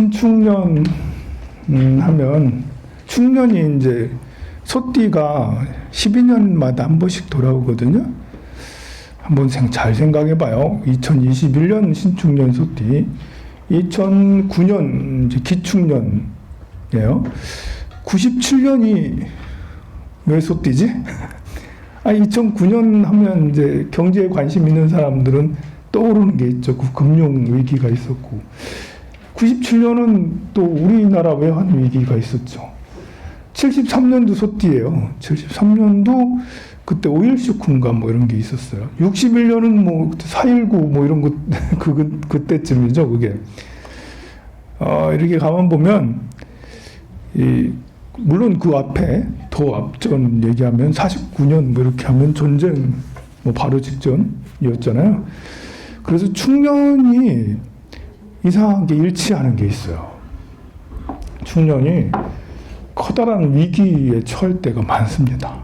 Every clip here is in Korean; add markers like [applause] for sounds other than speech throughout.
신축년 음, 하면 축년이 이제 소띠가 12년마다 한 번씩 돌아오거든요. 한번 생- 잘 생각해 봐요. 2021년 신축년 소띠, 2009년 이제 기축년이에요. 97년이 왜 소띠지? [laughs] 아, 2009년 하면 이제 경제에 관심 있는 사람들은 떠오르는 게 있죠. 그 금융 위기가 있었고. 97년은 또 우리나라 외환 위기가 있었죠. 73년도 소띠예요. 73년도 그때 오일쇼크인가 뭐 이런 게 있었어요. 61년은 뭐 4.19 뭐 이런 거 [laughs] 그, 그때쯤이죠. 그게. 어, 이렇게 가만 보면 이 물론 그 앞에 더 앞전 얘기하면 49년 뭐 이렇게 하면 전쟁 뭐 바로 직전이었잖아요. 그래서 충년이 이상하게 일치하는 게 있어요. 충년이 커다란 위기에 처할 때가 많습니다.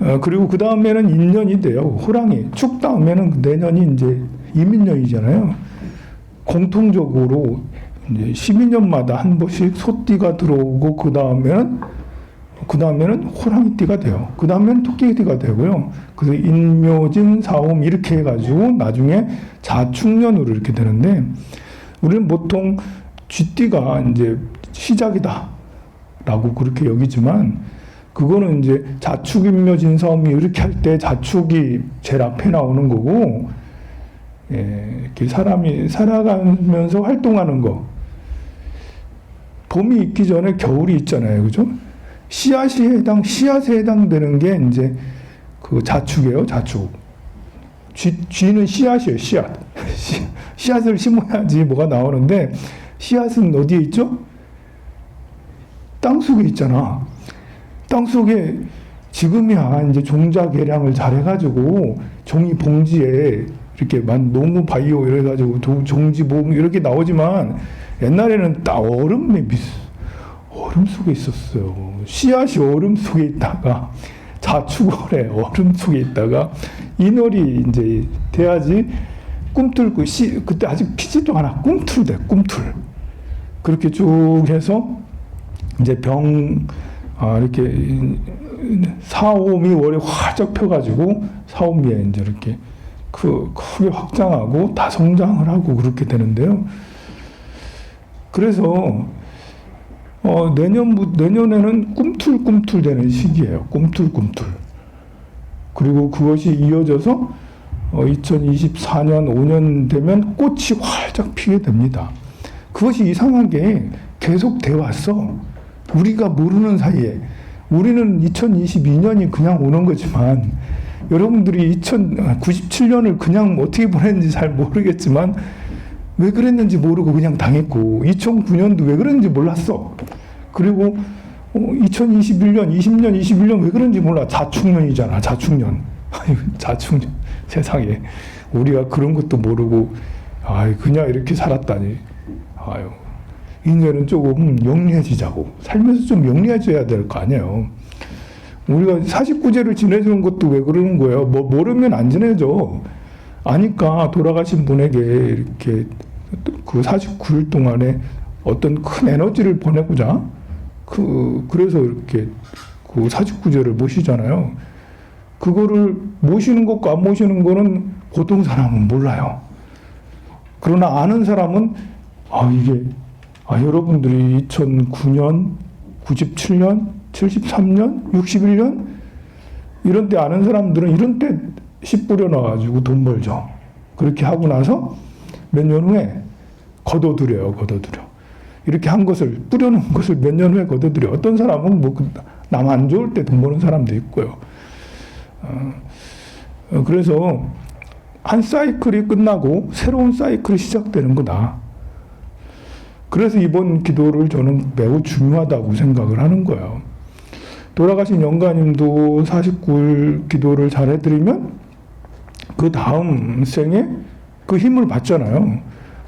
어, 그리고 그 다음에는 인년이 돼요. 호랑이. 축 다음에는 내년이 이제 이민년이잖아요. 공통적으로 이제 12년마다 한 번씩 소띠가 들어오고 그 다음에는 그 다음에는 호랑이띠가 돼요. 그 다음에는 토끼띠가 되고요. 그래서 인묘진 사옴 이렇게 해가지고 나중에 자축년으로 이렇게 되는데 우리는 보통 쥐띠가 이제 시작이다라고 그렇게 여기지만 그거는 이제 자축 인묘진 사옴이 이렇게 할 때 자축이 제일 앞에 나오는 거고 예, 이렇게 사람이 살아가면서 활동하는 거. 봄이 있기 전에 겨울이 있잖아요. 그죠? 씨앗이 해당, 씨앗에 해당되는 게 이제 그 자축이에요. 자축. 쥐, 쥐는 씨앗이에요. 씨앗. [laughs] 씨- 씨앗을 심어야지 뭐가 나오는데 씨앗은 어디에 있죠? 땅 속에 있잖아. 땅 속에 지금이야 이제 종자 개량을 잘 해가지고 종이 봉지에 이렇게 만 농구 바이오 이래가지고 도- 종지 봉 이렇게 나오지만 옛날에는 딱 얼음에 미 얼음 속에 있었어요. 씨앗이 얼음 속에 있다가 자축월에 얼음 속에 있다가 인월이 이제 돼야지 꿈틀고 씨 그때 아직 피지도 않아 꿈틀 돼 꿈틀 그렇게 쭉 해서 이제 병 아, 이렇게 사오미 월에 활짝 펴가지고 사오미에 이제 이렇게 크, 크게 확장하고 다 성장을 하고 그렇게 되는데요. 그래서 어, 내년부 내년에는 꿈틀꿈틀 되는 시기예요. 꿈틀꿈틀. 그리고 그것이 이어져서 어, 2024년 5년 되면 꽃이 활짝 피게 됩니다. 그것이 이상하게 계속 돼 왔어. 우리가 모르는 사이에 우리는 2022년이 그냥 오는 거지만 여러분들이 2097년을 그냥 어떻게 보냈는지 잘 모르겠지만 왜 그랬는지 모르고 그냥 당했고 2009년도 왜 그랬는지 몰랐어. 그리고 어, 2021년, 20년, 21년 왜 그런지 몰라. 자축년이잖아. 자축년. [laughs] 자축년. 세상에 우리가 그런 것도 모르고 아이 그냥 이렇게 살았다니. 아유. 이제는 조금 영리해지자고 살면서 좀 영리해져야 될 거 아니에요. 우리가 49제를 지내주는 것도 왜 그러는 거예요? 뭐 모르면 안 지내죠. 아니까 돌아가신 분에게 이렇게 그 49일 동안에 어떤 큰 에너지를 보내고자 그 그래서 이렇게 그 49제를 모시잖아요. 그거를 모시는 것과 안 모시는 거는 보통 사람은 몰라요. 그러나 아는 사람은 아 이게 아 여러분들이 2009년, 97년, 73년, 61년 이런 때 아는 사람들은 이런 때 씨 뿌려놔가지고 돈 벌죠. 그렇게 하고 나서 몇 년 후에 걷어들여요, 걷어들여. 이렇게 한 것을 뿌려놓은 것을 몇 년 후에 걷어들여. 어떤 사람은 뭐 남 안 좋을 때 돈 버는 사람도 있고요. 어, 어, 그래서 한 사이클이 끝나고 새로운 사이클이 시작되는 거다. 그래서 이번 기도를 저는 매우 중요하다고 생각을 하는 거예요. 돌아가신 영가님도 49일 기도를 잘 해드리면 그 다음 생에 그 힘을 받잖아요.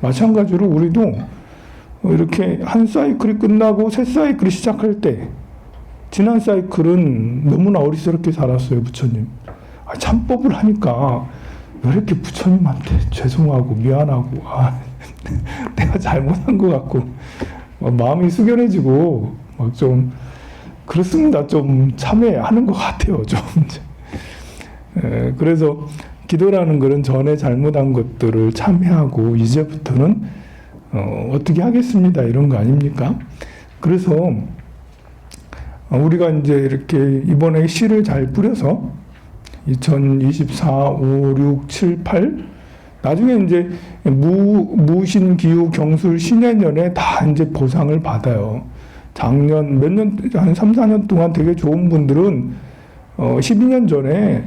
마찬가지로 우리도 이렇게 한 사이클이 끝나고 새 사이클이 시작할 때 지난 사이클은 너무나 어리석게 살았어요, 부처님. 아, 참법을 하니까 왜 이렇게 부처님한테 죄송하고 미안하고 아, [laughs] 내가 잘못한 것 같고 막 마음이 숙연해지고 막 좀 그렇습니다. 좀 참회하는 것 같아요. 좀 [laughs] 에, 그래서 기도라는 것은 전에 잘못한 것들을 참회하고 이제부터는 어, 어떻게 하겠습니다. 이런 거 아닙니까? 그래서 어, 우리가 이제 이렇게 이번에 시를 잘 뿌려서 2024, 5, 6, 7, 8 나중에 이제 무, 무신, 기후, 경술, 신해년에 다 이제 보상을 받아요. 작년 몇 년, 한 3, 4년 동안 되게 좋은 분들은 어, 12년 전에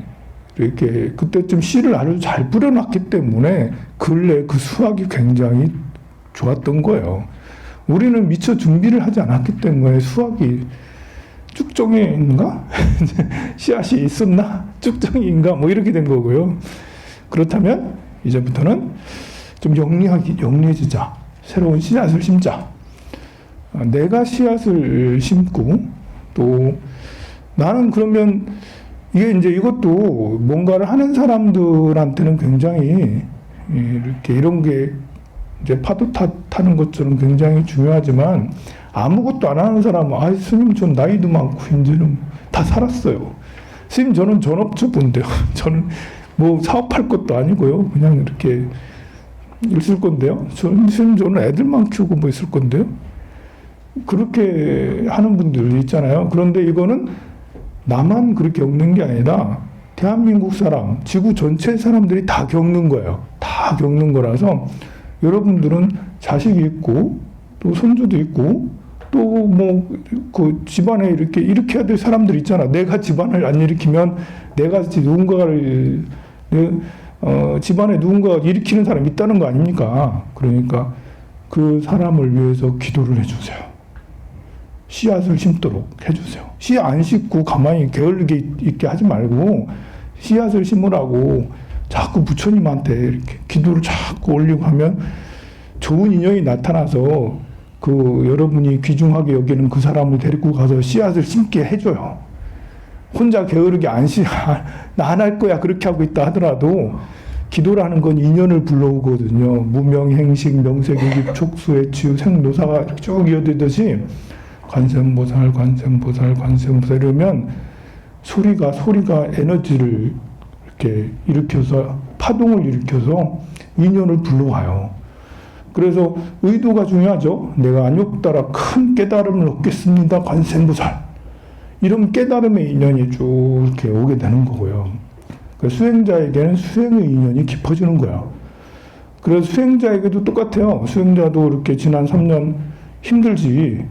이렇게 그때쯤 씨를 아주 잘 뿌려놨기 때문에 근래 그 수확이 굉장히 좋았던 거예요. 우리는 미처 준비를 하지 않았기 때문에 수확이 쭉정이인가? [laughs] 씨앗이 있었나? 쭉정이인가? 뭐 이렇게 된 거고요. 그렇다면 이제부터는 좀 영리하게 영리해지자. 새로운 씨앗을 심자. 아, 내가 씨앗을 심고 또 나는 그러면 이게 이제 이것도 뭔가를 하는 사람들한테는 굉장히 이렇게 이런 게 이제 파도 타, 타는 것처럼 굉장히 중요하지만 아무것도 안 하는 사람은 아 스님 전 나이도 많고 이제는 다 살았어요. 스님 저는 전업주부인데요. [laughs] 저는 뭐 사업할 것도 아니고요. 그냥 이렇게 있을 건데요. 저는 스님 저는 애들만 키우고 뭐 있을 건데요. 그렇게 하는 분들 있잖아요. 그런데 이거는 나만 그렇게 겪는 게 아니라 대한민국 사람, 지구 전체 사람들이 다 겪는 거예요. 다 겪는 거라서 여러분들은 자식이 있고 또 손주도 있고 또 뭐 그 집안에 이렇게 일으켜야 될 사람들 있잖아. 내가 집안을 안 일으키면 내가 누군가를 내, 어, 집안에 누군가 일으키는 사람이 있다는 거 아닙니까? 그러니까 그 사람을 위해서 기도를 해주세요. 씨앗을 심도록 해주세요. 씨앗 안 심고 가만히 게을르게 있게 하지 말고 씨앗을 심으라고 자꾸 부처님한테 이렇게 기도를 자꾸 올리고 하면 좋은 인연이 나타나서 그 여러분이 귀중하게 여기는 그 사람을 데리고 가서 씨앗을 심게 해줘요. 혼자 게으르게 안 씨, 나안 할 거야 그렇게 하고 있다 하더라도 기도라는 건 인연을 불러오거든요. 무명 행식, 명색유기, 촉수의 치유, 생노사가 쭉 이어지듯이 관세음보살, 관세음보살, 관세음보살 이러면 소리가 소리가 에너지를 이렇게 일으켜서 파동을 일으켜서 인연을 불러와요. 그래서 의도가 중요하죠. 내가 안욕 따라 큰 깨달음을 얻겠습니다. 관세음보살. 이런 깨달음의 인연이 쭉 이렇게 오게 되는 거고요. 그 수행자에게는 수행의 인연이 깊어지는 거야. 그래서 수행자에게도 똑같아요. 수행자도 이렇게 지난 3년 힘들지.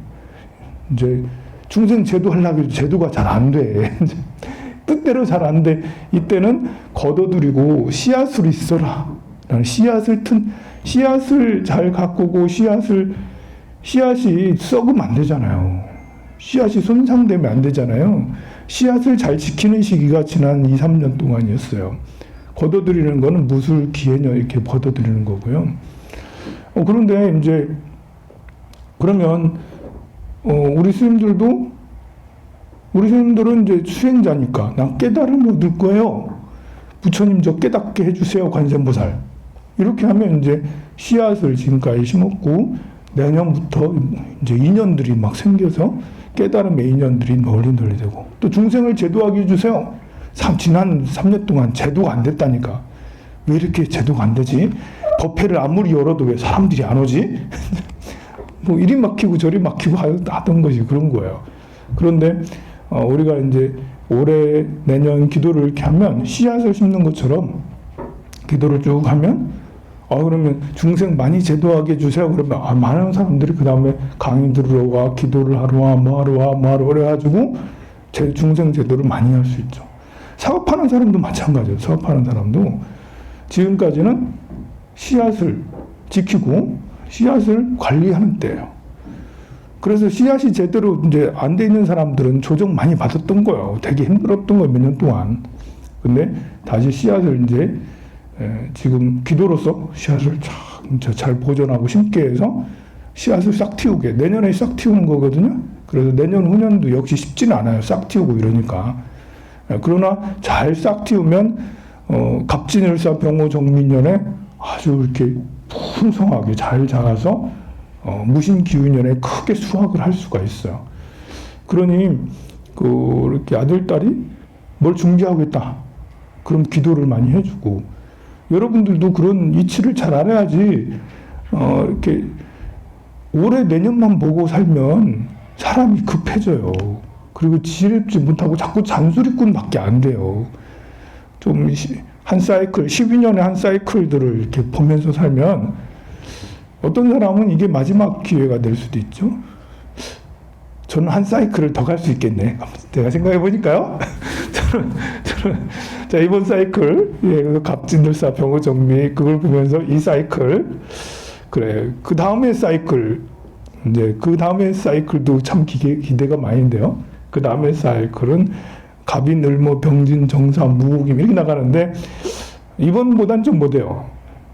이제 중생 제도 하려고 해도 제도가 잘 안 돼. [laughs] 뜻대로 잘안 돼. 이때는 걷어들이고 씨앗을 있어라. 씨앗을 튼, 씨앗을 잘 가꾸고 씨앗을, 씨앗이 썩으면 안 되잖아요. 씨앗이 손상되면 안 되잖아요. 씨앗을 잘 지키는 시기가 지난 2, 3년 동안이었어요. 걷어들이는 거는 무술 기해녀 이렇게 걷어들이는 거고요. 어, 그런데 이제 그러면 어, 우리 스님들도 우리 스님들은 이제 수행자니까 난 깨달음을 얻을 거예요. 부처님 저 깨닫게 해주세요 관세음보살. 이렇게 하면 이제 씨앗을 지금까지 심었고 내년부터 이제 인연들이 막 생겨서 깨달음의 인연들이 널리 널리 되고 또 중생을 제도하게 해주세요. 삼, 지난 3년 동안 제도가 안 됐다니까. 왜 이렇게 제도가 안 되지? 법회를 아무리 열어도 왜 사람들이 안 오지? [laughs] 뭐 이리 막히고 저리 막히고 하던 것이 그런 거예요. 그런데 어, 우리가 이제 올해 내년 기도를 이렇게 하면 씨앗을 심는 것처럼 기도를 쭉 하면 아 그러면 중생 많이 제도하게 해주세요. 그러면 아, 많은 사람들이 그 다음에 강의 들으러 와, 기도를 하러 와, 뭐 하러 와, 뭐 하러 그래가지고 제 중생 제도를 많이 할 수 있죠. 사업하는 사람도 마찬가지예요. 사업하는 사람도 지금까지는 씨앗을 지키고 씨앗을 관리하는 때예요. 그래서 씨앗이 제대로 이제 안 돼 있는 사람들은 조정 많이 받았던 거예요. 되게 힘들었던 거예요. 몇 년 동안. 근데 다시 씨앗을 이제 에, 지금 기도로서 씨앗을 참잘 보존하고 심게 해서 씨앗을 싹 틔우게 내년에 싹 틔우는 거거든요. 그래서 내년 후년도 역시 쉽지는 않아요. 싹 틔우고 이러니까. 에, 그러나 잘 싹 틔우면 어, 갑진을사 병호 정민년에 아주 이렇게 풍성하게 잘 자라서 어, 무신기운년에 크게 수확을 할 수가 있어요. 그러니 그 이렇게 아들 딸이 뭘 중지하겠다. 그럼 기도를 많이 해주고 여러분들도 그런 이치를 잘 알아야지 어, 이렇게 올해 내년만 보고 살면 사람이 급해져요. 그리고 지혜롭지 못하고 자꾸 잔소리꾼밖에 안 돼요. 좀 한 사이클, 12년에 한 사이클들을 이렇게 보면서 살면 어떤 사람은 이게 마지막 기회가 될 수도 있죠. 저는 한 사이클을 더 갈 수 있겠네. 제가 생각해 보니까요. [laughs] 저는, 저는, 자, 이번 사이클, 예, 갑진들사 병호 정미, 그걸 보면서 이 사이클, 그래. 그 다음에 사이클, 이제 그 다음에 사이클도 참 기대, 기대가 많이인데요. 그 다음에 사이클은 갑이 늘모 병진 정사 무호김 이렇게 나가는데 이번보단 좀 못해요.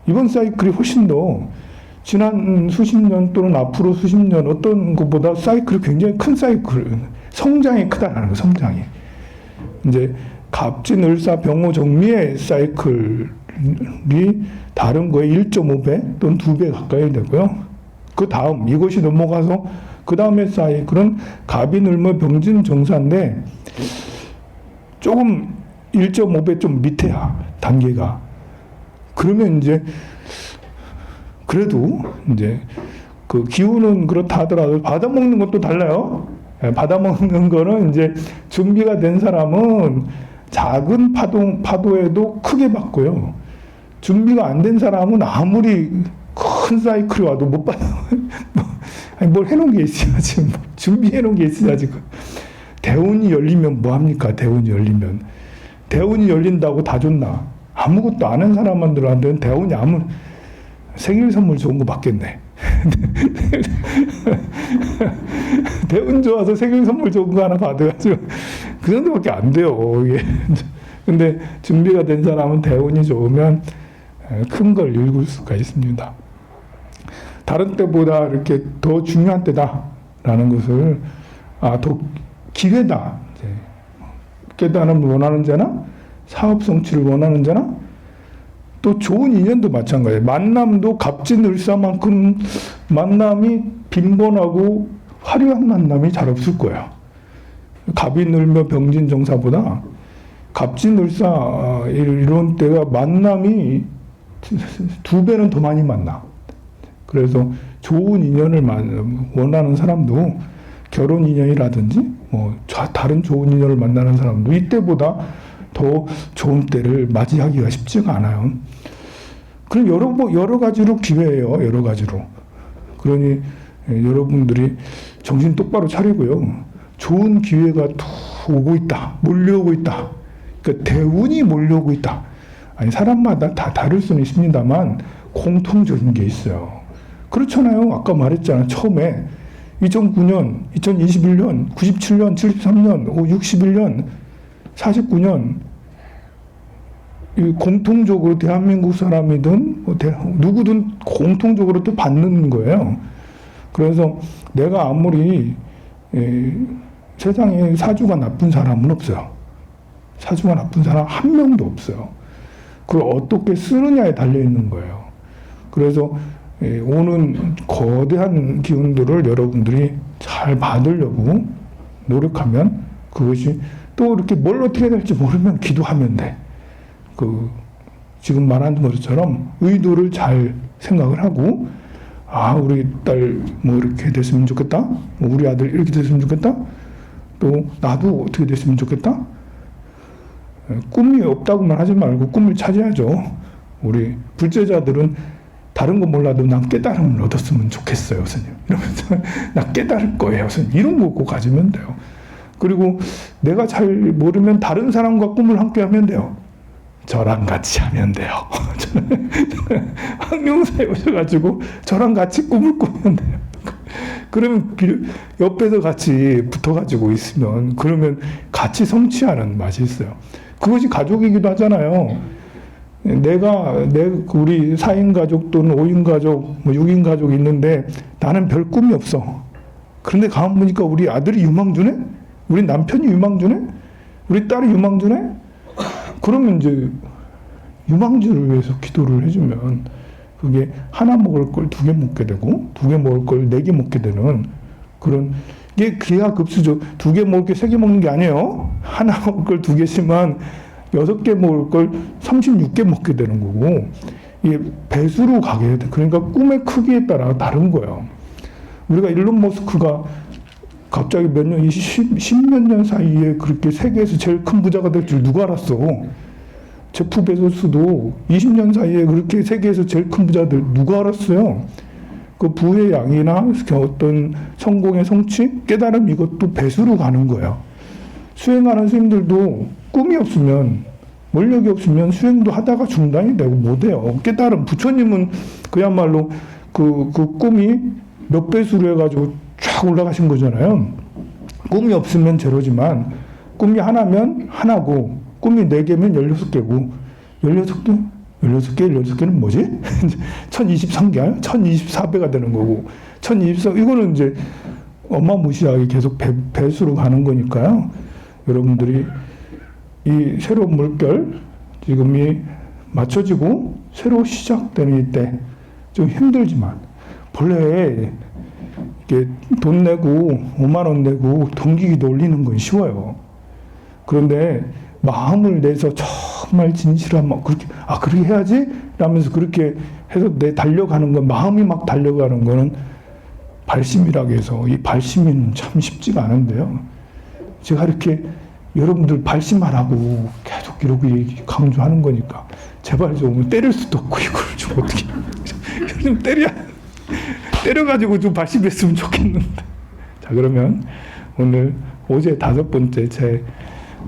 이번 사이클이 훨씬 더 지난 수십 년 또는 앞으로 수십 년 어떤 것보다 사이클이 굉장히 큰 사이클, 성장이 크다라는 거, 성장이. 이제 갑진, 을사, 병호, 정미의 사이클이 다른 거에 1.5배 또는 2배 가까이 되고요. 그 다음 이것이 넘어가서 그 다음에 사이클은 갑이, 을모, 병진, 정사인데 조금 1.5배 좀 밑에야 단계가. 그러면 이제 그래도 이제 그 기후는 그렇다 하더라도 받아 먹는 것도 달라요. 예, 받아 먹는 거는 이제 준비가 된 사람은 작은 파도 파도에도 크게 받고요. 준비가 안 된 사람은 아무리 큰 사이클이 와도 못 받아. [laughs] 아니 뭘 해놓은 게 있어야지. 뭐 준비해 놓은 게 있어야지. 그 대운이 열리면 뭐 합니까? 대운이 열리면 대운이 열린다고 다 좋나? 아무것도 안한 사람들한테는 대운이 아무 생일 선물 좋은 거 받겠네. [laughs] 대운 좋아서 생일 선물 좋은 거 하나 받아가지고 그 정도밖에 안 돼요. 이게. 근데 준비가 된 사람은 대운이 좋으면 큰 걸 읽을 수가 있습니다. 다른 때보다 이렇게 더 중요한 때다라는 것을 아, 더 기회다. 이제 깨달음을 원하는 자나 사업 성취를 원하는 자나 또 좋은 인연도 마찬가지예요. 만남도 갑진을사만큼 만남이 빈번하고 화려한 만남이 잘 없을 거예요. 갑이 늘며 병진 정사보다 갑진을사 이런 때가 만남이 두 배는 더 많이 만나. 그래서 좋은 인연을 원하는 사람도 결혼 인연이라든지 뭐 다른 좋은 인연을 만나는 사람도 이때보다 더 좋은 때를 맞이하기가 쉽지가 않아요. 그럼 여러 뭐 여러 가지로 기회예요. 여러 가지로. 그러니 예, 여러분들이 정신 똑바로 차리고요. 좋은 기회가 오고 있다. 몰려오고 있다. 그러니까 대운이 몰려오고 있다. 아니 사람마다 다 다를 수는 있습니다만 공통적인 게 있어요. 그렇잖아요. 아까 말했잖아. 처음에 2009년, 2021년, 97년, 73년, 61년, 49년 공통적으로 대한민국 사람이든 뭐 누구든 공통적으로 또 받는 거예요. 그래서 내가 아무리 세상에 사주가 나쁜 사람은 없어요. 사주가 나쁜 사람 한 명도 없어요. 그걸 어떻게 쓰느냐에 달려 있는 거예요. 그래서 오는 거대한 기운들을 여러분들이 잘 받으려고 노력하면 그것이 또 이렇게 뭘 어떻게 될지 모르면 기도하면 돼. 그 지금 말한 것처럼 의도를 잘 생각을 하고 아 우리 딸 뭐 이렇게 됐으면 좋겠다. 뭐 우리 아들 이렇게 됐으면 좋겠다. 또 나도 어떻게 됐으면 좋겠다. 꿈이 없다고만 하지 말고 꿈을 찾아야죠. 우리 불제자들은 다른 거 몰라도 난 깨달음을 얻었으면 좋겠어요, 스님. 이러면서 [laughs] 나 깨달을 거예요, 스님. 이런 거 꼭 가지면 돼요. 그리고 내가 잘 모르면 다른 사람과 꿈을 함께 하면 돼요. 저랑 같이 하면 돼요. [laughs] 황룡사에 오셔가지고 저랑 같이 꿈을 꾸면 돼요. 그러면 옆에서 같이 붙어가지고 있으면 그러면 같이 성취하는 맛이 있어요. 그것이 가족이기도 하잖아요. 내가 내 우리 4인 가족 또는 5인 가족, 뭐 6인 가족 있는데 나는 별 꿈이 없어. 그런데 가만 보니까 우리 아들이 유망주네? 우리 남편이 유망주네? 우리 딸이 유망주네? 그러면 이제 유망주를 위해서 기도를 해주면 그게 하나 먹을 걸 두 개 먹게 되고 두 개 먹을 걸 네 개 먹게 되는 그런 이게 기하급수죠. 두 개 먹을 게 세 개 먹는 게 아니에요. 하나 먹을 걸 두 개씩만 여섯 개 먹을 걸 36개 먹게 되는 거고 이게 배수로 가게 돼. 그러니까 꿈의 크기에 따라 다른 거예요. 우리가 일론 머스크가 갑자기 몇 년, 10몇 년 사이에 그렇게 세계에서 제일 큰 부자가 될 줄 누가 알았어? 제프 베조스도 20년 사이에 그렇게 세계에서 제일 큰 부자들 누가 알았어요? 그 부의 양이나 어떤 성공의 성취, 깨달음 이것도 배수로 가는 거예요. 수행하는 스님들도 꿈이 없으면 원력이 없으면 수행도 하다가 중단이 되고 못해요. 깨달음 부처님은 그야말로 그, 그 꿈이 몇 배수로 해가지고 쫙 올라가신 거잖아요. 꿈이 없으면 제로지만 꿈이 하나면 하나고 꿈이 네 개면 열여섯 개고 열여섯 개 열여섯 개 열여섯 개는 뭐지? [laughs] 1023개 1024배가 되는 거고 1024 이거는 이제 어마무시하게 계속 배, 배수로 가는 거니까요. 여러분들이 이 새로운 물결 지금이 맞춰지고 새로 시작되는 이때 좀 힘들지만 본래 돈 내고 5만 원 내고 동기기도 올리는 건 쉬워요. 그런데 마음을 내서 정말 진실한 막 그렇게 아 그렇게 해야지 라면서 그렇게 해서 내 달려가는 건 마음이 막 달려가는 거는 발심이라고 해서 이 발심은 참 쉽지가 않은데요. 제가 이렇게 여러분들 발심하라고 계속 얘기- 강조하는 거니까 제발 좀 때릴 수도 없고 이걸 좀 어떻게 [laughs] 좀 때려 때려가지고 좀 발심했으면 좋겠는데. 자 그러면 오늘 어제 다섯 번째 제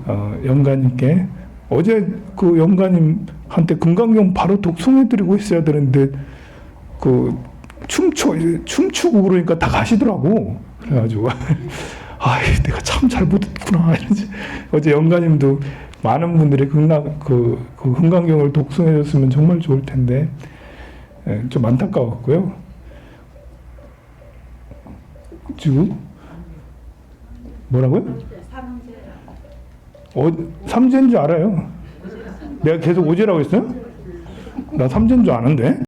어, 영가님께 어제 그 영가님한테 금강경 바로 독송해드리고 있어야 되는데 그 춤춰 춤추고 그러니까 다 가시더라고. 그래가지고 [laughs] 아 내가 참 잘못했구나. 이러지 어제 영가님도 많은 분들이 금강 그, 그 금강경을 독송해줬으면 정말 좋을 텐데 예, 좀 안타까웠고요 지금 뭐라고요? 어, 삼재인 줄 알아요. 내가 계속 오제라고 했어요? 나 삼재인 줄 아는데.